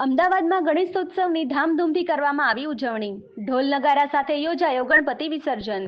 અમદાવાદમાં ગણેશોત્સવની ધામધૂમથી કરવામાં આવી ઉજવણી. ઢોલ નગારા સાથે યોજાયો ગણપતિ વિસર્જન.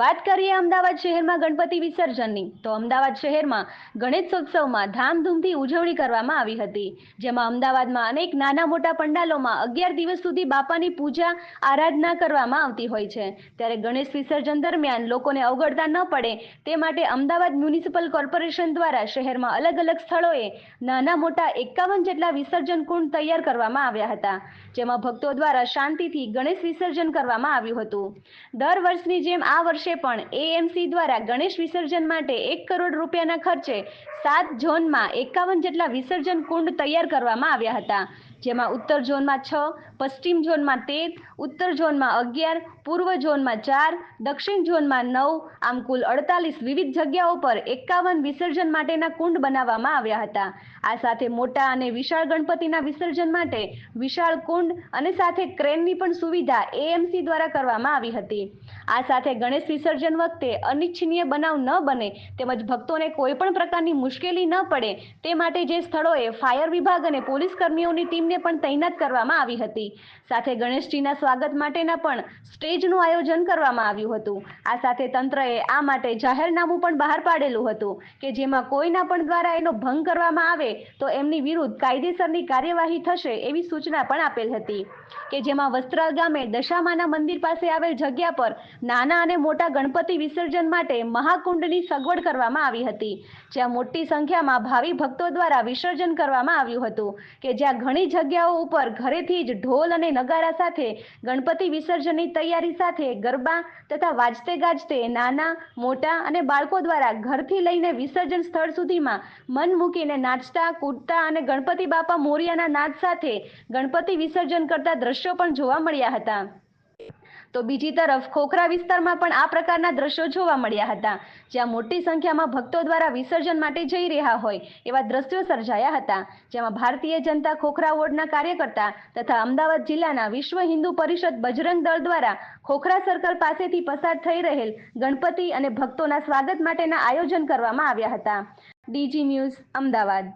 વાત કરીએ અમદાવાદ શહેરમાં ગણપતિ વિસર્જનની, તો અમદાવાદ શહેરમાં ગણેશોત્સવમાં ધામધૂમથી ઉજવણી કરવામાં આવી હતી, જેમાં અમદાવાદમાં અનેક નાના મોટા પંડાલોમાં અગિયાર દિવસ સુધી બાપાની પૂજા, આરાધના કરવામાં આવતી હોય છે. ત્યારે ગણેશ વિસર્જન દરમિયાન લોકોને અવગડતા ન પડે તે માટે અમદાવાદ મ્યુનિસિપલ કોર્પોરેશન દ્વારા શહેરમાં અલગ અલગ સ્થળોએ નાના મોટા એકાવન જેટલા વિસર્જન કુંડ તૈયાર કરવામાં આવ્યા હતા, જેમાં ભક્તો દ્વારા શાંતિથી ગણેશ વિસર્જન કરવામાં આવ્યું હતું. દર વર્ષની જેમ આ વર્ષે પણ એએમસી દ્વારા ગણેશ વિસર્જન માટે એક કરોડ રૂપિયાના ખર્ચે સાત ઝોનમાં એકાવન જેટલા વિસર્જન કુંડ તૈયાર કરવામાં આવ્યા હતા. જેમાં ઉત્તર ઝોનમાં છ, પશ્ચિમ ઝોનમાં તેર, ઉત્તર ઝોનમાં અગિયાર, પૂર્વ ઝોનમાં ચાર, દક્ષિણ ઝોનમાં નવ, આમ કુલ અડતાલીસ વિવિધ જગ્યાઓ પર એકાવન વિસર્જન માટેના કુંડ બનાવવામાં આવ્યા હતા. આ સાથે મોટા અને વિશાળ ગણપતિના વિસર્જન માટે વિશાળ કુંડ અને સાથે ક્રેનની પણ સુવિધા એએમસી દ્વારા કરવામાં આવી હતી. આ સાથે ગણેશ વિસર્જન વખતે અનિચ્છનીય બનાવ ન બને તેમજ ભક્તોને કોઈ પણ પ્રકારની મુશ્કેલી ન પડે તે માટે જે સ્થળોએ ફાયર વિભાગ અને પોલીસ કર્મીઓની ટીમને પણ તૈનાત કરવામાં આવી હતી. સાથે ગણેશજીના સ્વાગત માટેના પણ સ્ટેજનું આયોજન કરવામાં આવ્યું હતું. આ સાથે તંત્રએ આ માટે જાહેરનામું પણ બહાર પાડેલું હતું કે જેમાં કોઈના પણ દ્વારા એનો ભંગ કરવામાં આવે તો એમની વિરુદ્ધ કાયદેસરની કાર્યવાહી થશે એવી સૂચના પણ આપેલ હતી. કે જેમાં વસ્ત્રાલ ગામે દશામાના મંદિર પાસે આવેલ જગ્યા પર નાના અને મોટા ગણપતિ વિસર્જન માટે મહાકુંડની સગવડ કરવામાં આવી હતી. જ્યાં મોટી સંખ્યામાં ભાવિ ભક્તો દ્વારા વિસર્જન કરવામાં આવ્યું હતું. કે જ્યાં ઘણી જગ્યાઓ ઉપર ઘરેથી જ ઢોલ અને નગારા સાથે, ગણપતિ વિસર્જનની તૈયારી સાથે ગરબા તથા વાજતે ગાજતે નાના, મોટા અને બાળકો દ્વારા ઘરથી લઈને વિસર્જન સ્થળ સુધીમાં મન મૂકીને નાચતા, કૂદતા અને ગણપતિ બાપા મોરિયાના નાદ સાથે ગણપતિ વિસર્જન કરતા દ્રશ્યો પણ જોવા મળ્યા હતા. તો બીજી તરફ ખોખરા વિસ્તારમાં પણ આ પ્રકારના દ્રશ્યો જોવા મળ્યા હતા. જ્યાં મોટી સંખ્યામાં ભક્તો દ્વારા વિસર્જન માટે જઈ રહ્યા હોય એવા દ્રશ્યો સર્જાયા હતા. જેમાં ભારતીય જનતા ખોખરા વોર્ડના કાર્યકર્તા તથા અમદાવાદ જિલ્લાના વિશ્વ હિન્દુ પરિષદ બજરંગ દળ દ્વારા ખોખરા સર્કલ પાસેથી પસાર થઈ રહેલ ગણપતિ અને ભક્તોના સ્વાગત માટેના આયોજન કરવામાં આવ્યા હતા. DG news, Ahmedabad.